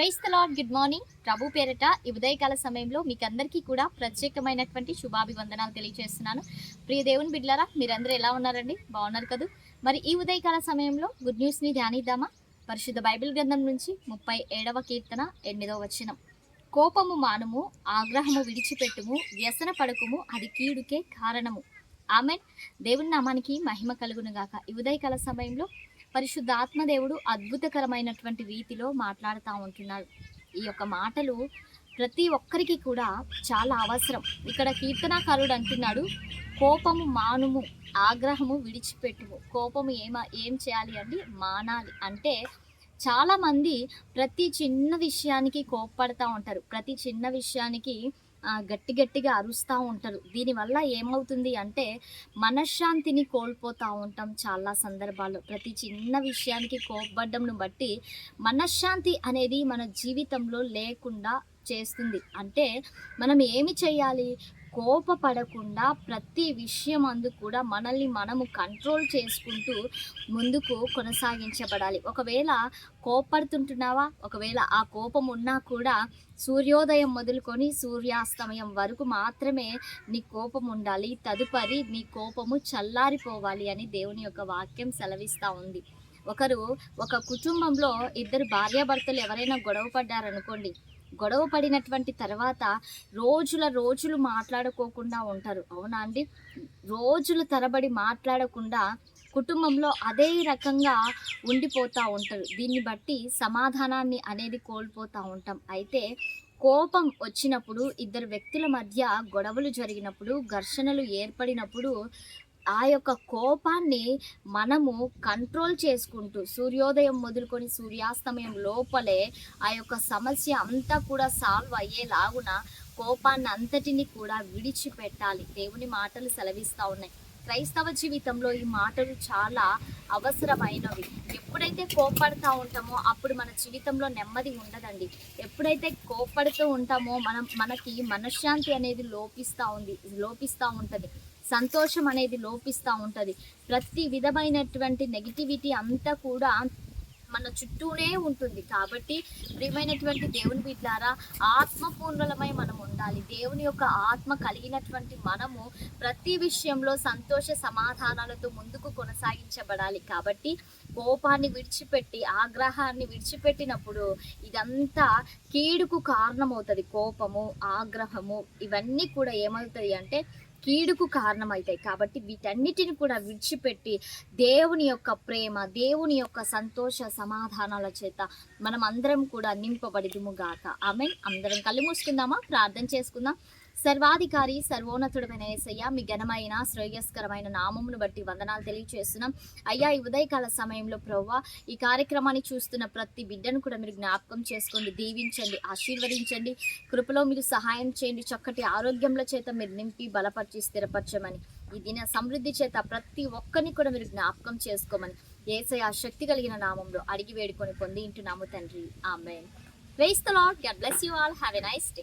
Praise Lord good morning. ప్రభు పేరట ఈ ఉదయకాల సమయంలో మీకు అందరికీ కూడా ప్రత్యేకమైనటువంటి శుభాభివందనాలు తెలియజేస్తున్నాను. ప్రియ దేవుని బిడ్లారా మీరందరూ ఎలా ఉన్నారండి? బాగున్నారు కదూ? మరి ఈ ఉదయకాల సమయంలో గుడ్ న్యూస్ని ధ్యానిద్దామా? పరిశుద్ధ బైబిల్ గ్రంథం నుంచి ముప్పై ఏడవ కీర్తన ఎనిమిదవ వచనం. కోపము మానుము ఆగ్రహము విడిచిపెట్టుము వ్యసన పడకుము అది కీడుకే కారణము. ఆమెన్. దేవుని నామానికి మహిమ కలుగును గాక ఈ ఉదయకాల సమయంలో పరిశుద్ధాత్మ దేవుడు అద్భుతకరమైనటువంటి రీతిలో మాట్లాడుతూ ఉంటున్నాడు. ఈ యొక్క మాటలు ప్రతి ఒక్కరికి కూడా చాలా అవసరం. ఇక్కడ కీర్తనాకారుడు అంటున్నాడు కోపము మానుము ఆగ్రహము విడిచిపెట్టుము. కోపము ఏమ ఏం చేయాలి అండి? మానాలి. అంటే చాలామంది ప్రతి చిన్న విషయానికి కోప్పడుతూ ఉంటారు. ప్రతి చిన్న విషయానికి గట్టి గట్టిగా అరుస్తూ ఉంటారు. దీనివల్ల ఏమవుతుంది అంటే మనశ్శాంతిని కోల్పోతూ ఉంటాం చాలా సందర్భాల్లో. ప్రతి చిన్న విషయానికి కోపడ్డంను బట్టి మనశ్శాంతి అనేది మన జీవితంలో లేకుండా చేస్తుంది. అంటే మనం ఏమి చేయాలి? కోపపడకుండా ప్రతి విషయం అందు కూడా మనల్ని మనము కంట్రోల్ చేసుకుంటూ ముందుకు కొనసాగించబడాలి. ఒకవేళ కోపడుతుంటున్నావా? ఒకవేళ ఆ కోపం ఉన్నా కూడా సూర్యోదయం మొదలుకొని సూర్యాస్తమయం వరకు మాత్రమే నీ కోపం ఉండాలి తదుపరి నీ కోపము చల్లారిపోవాలి అని దేవుని యొక్క వాక్యం సెలవిస్తూ ఉంది. ఒకరు ఒక కుటుంబంలో ఇద్దరు భార్యాభర్తలు ఎవరైనా గొడవ పడ్డారనుకోండి గొడవ పడినటువంటి తర్వాత రోజుల రోజులు మాట్లాడుకోకుండా ఉంటారు. అవునా అండి? రోజుల తరబడి మాట్లాడకుండా కుటుంబంలో అదే రకంగా ఉండిపోతూ ఉంటారు. దీన్ని బట్టి సమాధానాన్ని అనేది కోల్పోతూ ఉంటాం. అయితే కోపం వచ్చినప్పుడు ఇద్దరు వ్యక్తుల మధ్య గొడవలు జరిగినప్పుడు ఘర్షణలు ఏర్పడినప్పుడు ఆ యొక్క కోపాన్ని మనము కంట్రోల్ చేసుకుంటూ సూర్యోదయం మొదలుకొని సూర్యాస్తమయం లోపలే ఆ యొక్క సమస్య అంతా కూడా సాల్వ్ అయ్యేలాగున కోపాన్ని అంతటిని కూడా విడిచిపెట్టాలి. దేవుని మాటలు సెలవిస్తూ ఉన్నాయి. క్రైస్తవ జీవితంలో ఈ మాటలు చాలా అవసరమైనవి. ఎప్పుడైతే కోపడుతూ ఉంటామో అప్పుడు మన జీవితంలో నెమ్మది ఉండదండి. ఎప్పుడైతే కోపడుతూ ఉంటామో మనం మనకి మనశ్శాంతి అనేది లోపిస్తూ ఉంది లోపిస్తూ ఉంటుంది. సంతోషం అనేది లోపిస్తూ ఉంటుంది. ప్రతి విధమైనటువంటి నెగిటివిటీ అంతా కూడా మన చుట్టూనే ఉంటుంది. కాబట్టి ప్రియమైనటువంటి దేవుని బిడ్డారా ఆత్మపూర్ణలమై మనం ఉండాలి. దేవుని యొక్క ఆత్మ కలిగినటువంటి మనము ప్రతి విషయంలో సంతోష సమాధానాలతో ముందుకు కొనసాగించబడాలి. కాబట్టి కోపాన్ని విడిచిపెట్టి ఆగ్రహాన్ని విడిచిపెట్టినప్పుడు ఇదంతా కీడుకు కారణమవుతుంది. కోపము ఆగ్రహము ఇవన్నీ కూడా ఏమవుతాయి అంటే కీడుకు కారణమవుతాయి కాబట్టి వీటన్నిటిని కూడా విడిచిపెట్టి దేవుని యొక్క ప్రేమ దేవుని యొక్క సంతోష సమాధానాల చేత మనం అందరం కూడా నింపబడిదుము గాక. ఆమె అందరం కళ్ళు మూసుకుందామా ప్రార్థన చేసుకుందాం. సర్వాధికారి సర్వోన్నతుడమైన ఏసయ్య మీ ఘనమైన శ్రేయస్కరమైన నామమును బట్టి వందనాలు తెలియజేస్తున్నాం అయ్యా ఈ ఉదయకాల సమయంలో ప్రవ్వా ఈ కార్యక్రమాన్ని చూస్తున్న ప్రతి బిడ్డను కూడా మీరు జ్ఞాపకం చేసుకోండి దీవించండి ఆశీర్వదించండి. కృపలో మీరు సహాయం చేయండి. చక్కటి ఆరోగ్యంలో చేత మీరు నింపి బలపరిచి స్థిరపరచమని. ఈ దిన సమృద్ధి చేత ప్రతి ఒక్కరిని కూడా మీరు జ్ఞాపకం చేసుకోమని. ఏసయ శక్తి కలిగిన నామంలో అడిగి వేడుకొని పొంది ఇంటున్నాము తండ్రి. ఆమె praise the Lord God bless you all have a nice day